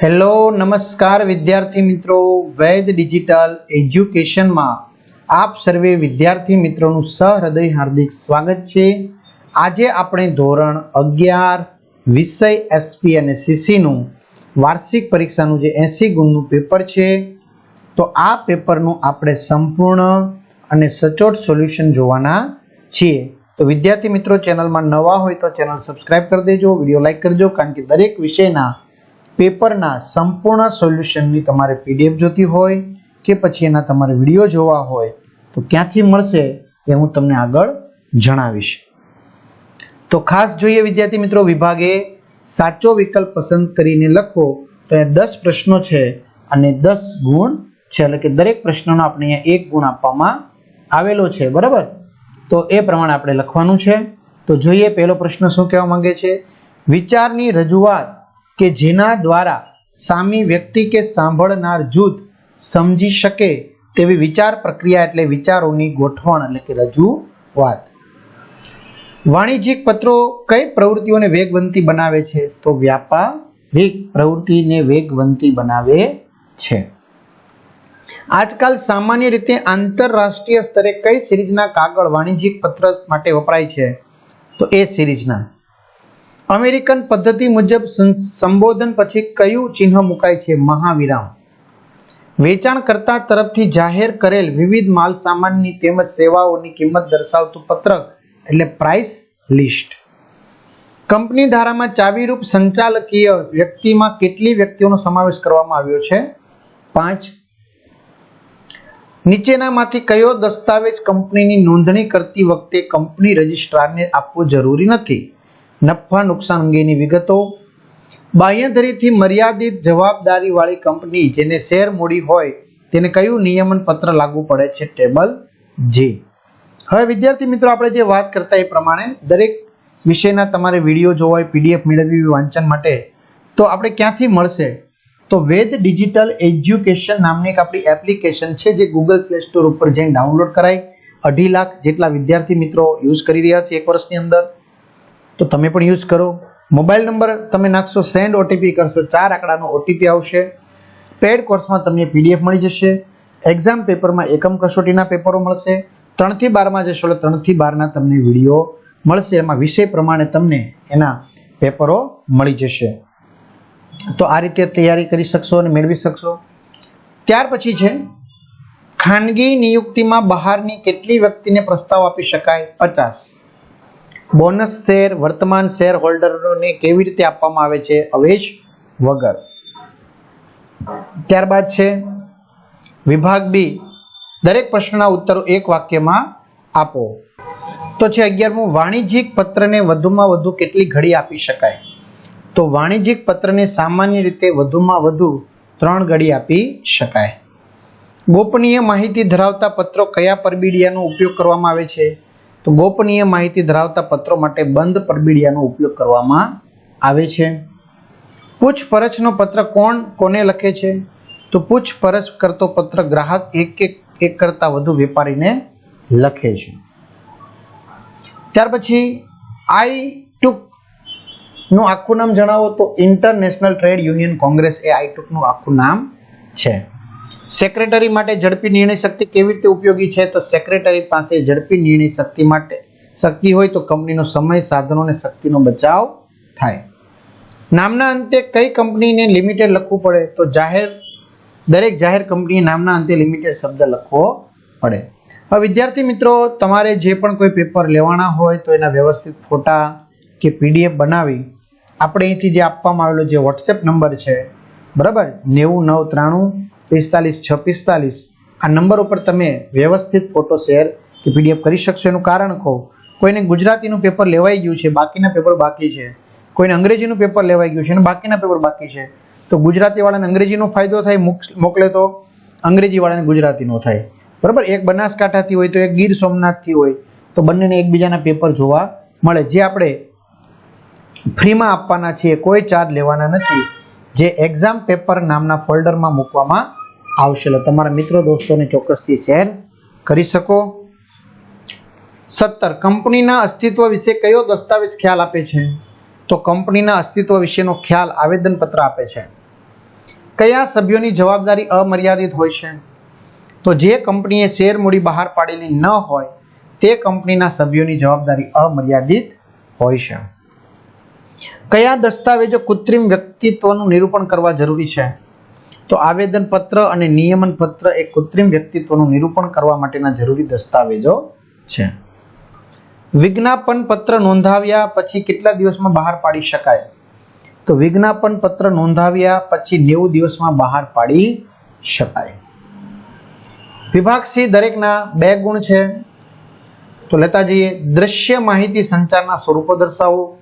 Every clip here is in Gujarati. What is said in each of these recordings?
હેલો, નમસ્કાર વિદ્યાર્થી મિત્રો. વૈદ ડિજિટલ એજ્યુકેશનમાં આપ સર્વે વિદ્યાર્થી મિત્રોનું સહૃદય હાર્દિક સ્વાગત છે. આજે આપણે ધોરણ અગિયાર, વિષય એસપી અને સીસીનું વાર્ષિક પરીક્ષાનું જે એસી ગુણનું પેપર છે, તો આ પેપરનું આપણે સંપૂર્ણ અને સચોટ સોલ્યુશન જોવાના છીએ. તો વિદ્યાર્થી મિત્રો, ચેનલમાં નવા હોય તો ચેનલ સબસ્ક્રાઇબ કરી દેજો, વીડિયો લાઈક કરજો, કારણ કે દરેક વિષયના પેપરના સંપૂર્ણ સોલ્યુશનની તમારે પીડીએફ જોતી હોય કે પછી એના તમારે વીડિયો જોવા હોય, તો ક્યાંથી મળશે એ હું તમને આગળ જણાવીશ. તો ખાસ જોઈએ વિદ્યાર્થી મિત્રો, વિભાગે સાચો વિકલ્પ પસંદ કરીને લખો, તો એ દસ પ્રશ્નો છે અને દસ ગુણ છે. એટલે કે દરેક પ્રશ્નનો આપણે અહીંયા એક ગુણ આપવામાં આવેલો છે, બરાબર? તો એ પ્રમાણે આપણે લખવાનું છે. તો જોઈએ, પહેલો પ્રશ્ન શું કહેવા માંગે છે? વિચારની રજૂઆત કે જેના દ્વારા સામી વ્યક્તિ કે સાંભળનાર જૂથ સમજી શકે તેવી વિચાર પ્રક્રિયા એટલે વિચારોની ગોઠવણ એટલે કે રજૂઆત. વાણિજ્યિક પત્રો કઈ પ્રવૃત્તિઓને વેગવંતી બનાવે છે? તો વ્યાપારિક પ્રવૃત્તિને વેગવંતી બનાવે છે. આજકાલ સામાન્ય રીતે આંતરરાષ્ટ્રીય સ્તરે કઈ સિરીઝના કાગળ વાણિજ્યિક પત્ર માટે વપરાય છે? તો એ સિરીઝના. અમેરિકન પદ્ધતિ મુજબ સંબોધન પછી કયું ચિહ્ન મુકાય છે? મહાવિરામ. વેચાણકર્તા તરફથી જાહેર કરેલ વિવિધ માલ સામાનની તેમજ સેવાઓની કિંમત દર્શાવતું પત્રક, એટલે પ્રાઇસ લિસ્ટ કંપની ધારામાં ચાવીરૂપ સંચાલકીય વ્યક્તિમાં કેટલી વ્યક્તિઓનો સમાવેશ કરવામાં આવ્યો છે? પાંચ. નીચેનામાંથી કયો દસ્તાવેજ કંપનીની નોંધણી કરતી વખતે કંપની રજિસ્ટ્રારને આપવો જરૂરી નથી? નફા નુકસાન અંગેની વિગતો. બાહ્યધરીથી મર્યાદિત જવાબદારીવાળી કંપની જેને શેર મૂડી હોય તેને કયું નિયમન પત્ર લાગુ પડે છે? ટેબલ જે. હવે વિદ્યાર્થી મિત્રો, આપણે જે વાત કરતા એ પ્રમાણે દરેક વિષયના તમારે વીડિયો જોવા હોય, પીડીએફ મેળવવી વાંચન માટે, તો આપણે ક્યાંથી મળશે? તો વેદ ડિજિટલ એજ્યુકેશન નામની એક આપણી એપ્લિકેશન છે, જે ગૂગલ પ્લે સ્ટોર ઉપર જઈને ડાઉનલોડ કરાય. અઢી લાખ જેટલા વિદ્યાર્થી મિત્રો યુઝ કરી રહ્યા છે એક વર્ષની અંદર. તો તમે પણ યુઝ કરો. મોબાઈલ નંબર તમે નાખશો સેન્ડ ઓટીપી કરશો, ચાર આંકડાનો ઓટીપી આવશે. પેડ કોર્સમાં તમને પીડીએફ મળી જશે. એક્ઝામ પેપરમાં એકમ કસોટીના પેપરો મળશે. ત્રણથી બારમાં જશો એટલે ત્રણથી બારના તમને વીડિયો મળશે. એમાં વિષય પ્રમાણે તમને એના પેપરો મળી જશે. તો આ રીતે તૈયારી કરી શકશો અને મેળવી શકશો. ત્યાર પછી છે, ખાનગી નિયુક્તિમાં બહારની કેટલી વ્યક્તિને પ્રસ્તાવ આપી શકાય? પચાસ. બોનસ શેર, વર્તમાન શેર હોલ્ડરોને કેવી રીતે આપવામાં આવે છે? અવેજ વગર. ત્યારબાદ છે, વિભાગ બી. દરેક પ્રશ્નના ઉત્તરો એક વાક્યમાં આપો. તો છે અગિયારમું, વાણિજ્યિક પત્રને વધુમાં વધુ કેટલી ઘડી આપી શકાય? તો વાણિજ્યિક પત્રને સામાન્ય રીતે વધુમાં વધુ ત્રણ ઘડી આપી શકાય. ગોપનીય માહિતી ધરાવતા પત્રો કયા પરબીડિયાનો ઉપયોગ કરવામાં આવે છે? તો ગોપનીય માહિતી ધરાવતા પત્રો માટે બંધ પરબીડિયાનો ઉપયોગ કરવામાં આવે છે. પૂછપરછનો પત્ર કોણ, કોને લખે છે? તો પૂછપરછ કરતો પત્ર ગ્રાહક એક એક એક કરતાં વધુ વેપારીને લખે છે. ત્યાર પછી, આઈ ટુકનું આખું નામ જણાવો તો International Trade Union Congress A I ટુકનું આખું નામ છે. સેક્રેટરી માટે ઝડપી નિર્ણય શક્તિ કેવી રીતે ઉપયોગી છે? તો સેક્રેટરી પાસે ઝડપી નિર્ણય શક્તિ માટે શક્તિ હોય તો કંપનીનો સમય, સાધનો અને શક્તિનો બચાવ થાય. નામના અંતે કઈ કંપનીને લિમિટેડ લખવું પડે? તો જાહેર, દરેક જાહેર કંપનીએ નામના અંતે લિમિટેડ શબ્દ લખવો પડે. હવે વિદ્યાર્થી મિત્રો, તમારે જે પણ કોઈ પેપર લેવાના હોય તો એના વ્યવસ્થિત ફોટા કે પીડીએફ બનાવી આપણે અહીંથી જે આપવામાં આવેલો જે વોટ્સએપ નંબર છે, બરાબર? નેવું, નવ, ત્રાણું પિસ્તાલીસ છ પિસ્તાલીસ આ નંબર ઉપર તમે વ્યવસ્થિત ફોટો શેર કે પીડીએફ કરી શકશો. એનું કારણ કહો. કોઈને ગુજરાતીનું પેપર લેવાઈ ગયું છે, બાકીના પેપર બાકી છે. કોઈને અંગ્રેજીનું પેપર લેવાઈ ગયું છે અને બાકીના પેપર બાકી છે. તો ગુજરાતીવાળાને અંગ્રેજીનો ફાયદો થાય, મોક- મોકલે તો અંગ્રેજીવાળાને ગુજરાતીનો થાય. બરાબર? એક બનાસકાંઠાથી હોય તો એક ગીર સોમનાથથી હોય તો બંનેને એકબીજાના પેપર જોવા મળે. જે આપણે ફ્રીમાં આપવાના છીએ, કોઈ ચાર્જ લેવાના નથી. જે એક્ઝામ પેપર નામના ફોલ્ડરમાં મૂકવામાં આવશે. એટલે તમારા મિત્રો, દોસ્તોને ચોક્કસથી શેર કરી શકો. સત્તર, કંપનીના અસ્તિત્વ વિશે કયો દસ્તાવેજ ખ્યાલ આપે છે? તો કંપનીના અસ્તિત્વ વિશેનો ખ્યાલ આવેદનપત્ર આપે છે. કયા સભ્યોની જવાબદારી અમર્યાદિત હોય છે? તો જે કંપનીએ શેર મૂડી બહાર પાડેલી ન હોય, તે કંપનીના સભ્યોની જવાબદારી અમર્યાદિત હોય છે. કયા દસ્તાવેજો કૃત્રિમ વ્યક્તિત્વનું નિરૂપણ કરવા જરૂરી છે? તો આવેદન પત્ર અને નિયમન પત્ર એ કૃત્રિમ વ્યક્તિત્વનું નિરૂપણ કરવા માટેના જરૂરી દસ્તાવેજો છે. વિજ્ઞાપન પત્ર નોંધાવ્યા પછી કેટલા દિવસમાં બહાર પાડી શકાય? તો વિજ્ઞાપન પત્ર નોંધાવ્યા પછી નેવું દિવસમાં બહાર પાડી શકાય. વિભાગ સી દરેકના બે ગુણ છે. તો લેતા જઈએ દ્રશ્ય માહિતી સંચારના સ્વરૂપો દર્શાવો.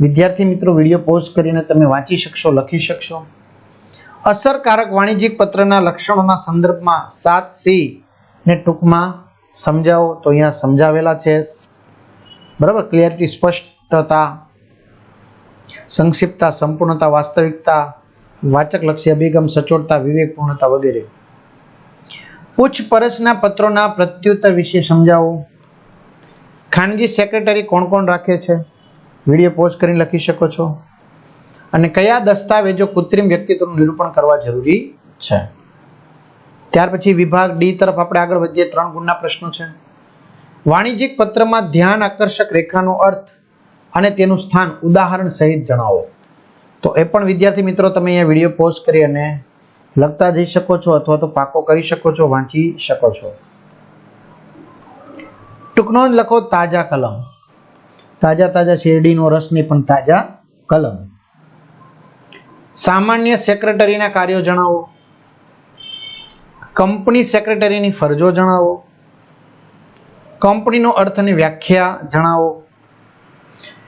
વિદ્યાર્થી મિત્રો, વીડિયો પોઝ કરીને તમે વાંચી શકશો, લખી શકશો. અસરકારક વાણિજ્યિક પત્રના લક્ષણોના સંદર્ભમાં સાત સી ને ટૂંકમાં સમજાવો. તો અહીંયા સમજાવેલા છે. બરાબર? ક્લિયરિટી, સ્પષ્ટતા, સંક્ષિપ્તતા, સંપૂર્ણતા, વાસ્તવિકતા, વાચકલક્ષી અભિગમ, સચોટતા, વિવેકપૂર્ણતા વગેરે. પૂછપરછના પત્રોના પ્રત્યુત્તર વિશે સમજાવો. ખાનગી સેક્રેટરી કોણ કોણ રાખે છે? વીડિયો પોસ્ટ કરીને લખી શકો છો. અને કયા દસ્તાવેજો કૃત્રિમ વ્યક્તિત્વનું નિરૂપણ કરવા જરૂરી છે? ત્યાર પછી વિભાગ ડી તરફ આપણે આગળ વધીએ. ત્રણ ગુણના પ્રશ્નો છે. વાણિજ્યિક પત્રમાં ધ્યાન આકર્ષક રેખાનો અર્થ અને તેનું સ્થાન ઉદાહરણ સહિત જણાવો. તો એ પણ વિદ્યાર્થી મિત્રો, તમે અહીંયા વીડિયો પોઝ કરી અને લખતા જઈ શકો છો અથવા તો પાકો કરી શકો છો, વાંચી શકો છો. ટૂંકનો જ લખો, તાજા કલમ. તાજા તાજા શેરડીનો રસ ને પણ તાજા કલમ. સામાન્ય સેક્રેટરીના કાર્યો જણાવો. કંપની સેક્રેટરીની ફરજો જણાવો. કંપનીનો અર્થની વ્યાખ્યા જણાવો.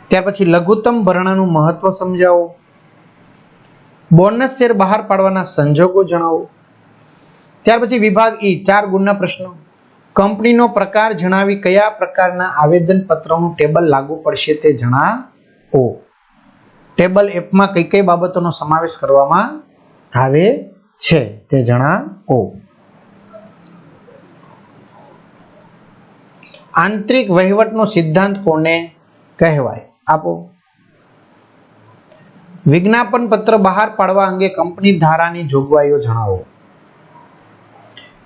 ત્યાર પછી લઘુત્તમ ભરણાનું મહત્વ સમજાવો. બોનસ શેર બહાર પાડવાના સંજોગો જણાવો. ત્યાર પછી વિભાગ ઈ, ચાર ગુણના પ્રશ્નો. કંપનીનો પ્રકાર જણાવી કયા પ્રકારના આવેદન પત્રનું ટેબલ લાગુ પડશે તે જણાવો. ટેબલ એપમાં કઈ કઈ બાબતોનો સમાવેશ કરવામાં આવે છે તે જણાવો. આંતરિક વહીવટનો સિદ્ધાંત કોને કહેવાય? આપો. વિજ્ઞાપન પત્ર બહાર પાડવા અંગે કંપની ધારાની જોગવાઈઓ જણાવો.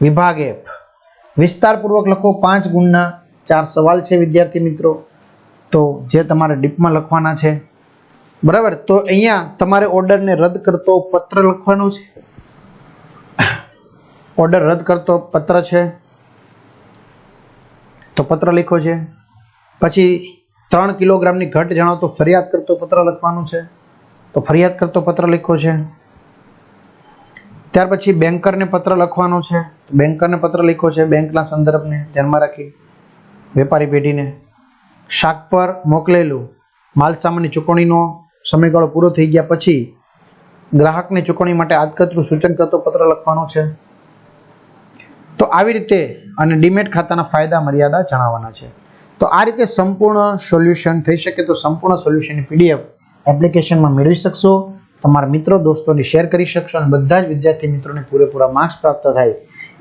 વિભાગ એફ. વિસ્તારપૂર્વક લખો પાંચ ગુણના ચાર સવાલ છે વિદ્યાર્થી મિત્રો. તો જે તમારે ડીપમાં લખવાના છે બરાબર? તો અહીંયા તમારે ઓર્ડરને રદ કરતો પત્ર લખવાનો છે? ઓર્ડર રદ કરતો પત્ર છે? તો પત્ર લખ્યો છે. પછી ત્રણ કિલોગ્રામની ઘટ જણાવતો ફરિયાદ કરતો પત્ર લખવાનું છે. તો ફરિયાદ કરતો પત્ર લખ્યો છે. ત્યાર પછી બેન્કરને પત્ર લખવાનો છે. બેન્કરને પત્ર લખ્યો છે બેંકના સંદર્ભને, ધ્યાનમાં રાખી. વેપારી પેઢીને શાક પર મોકલેલું. માલ સામાનની ચૂકવણીનો સમયગાળો પૂરો થઈ ગયા પછી ગ્રાહકને ચૂકવણી માટે આદકતરું સૂચન કરતો પત્ર લખવાનો છે. તો આવી રીતે અને ડીમેટ ખાતાના ફાયદા મર્યાદા જણાવવાના છે. તો આ રીતે સંપૂર્ણ સોલ્યુશન થઈ શકે તો સંપૂર્ણ સોલ્યુશનની પીડીએફ એપ્લિકેશનમાં મેળવી શકશો. તમારા મિત્રો, દોસ્તોને શેર કરી શકશો અને બધા જ વિદ્યાર્થી મિત્રોને પૂરેપૂરા માર્ક્સ પ્રાપ્ત થાય.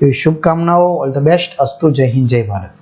એવી શુભકામનાઓ. All the best. અસ્તુ. જય હિન્દ. જય ભારત.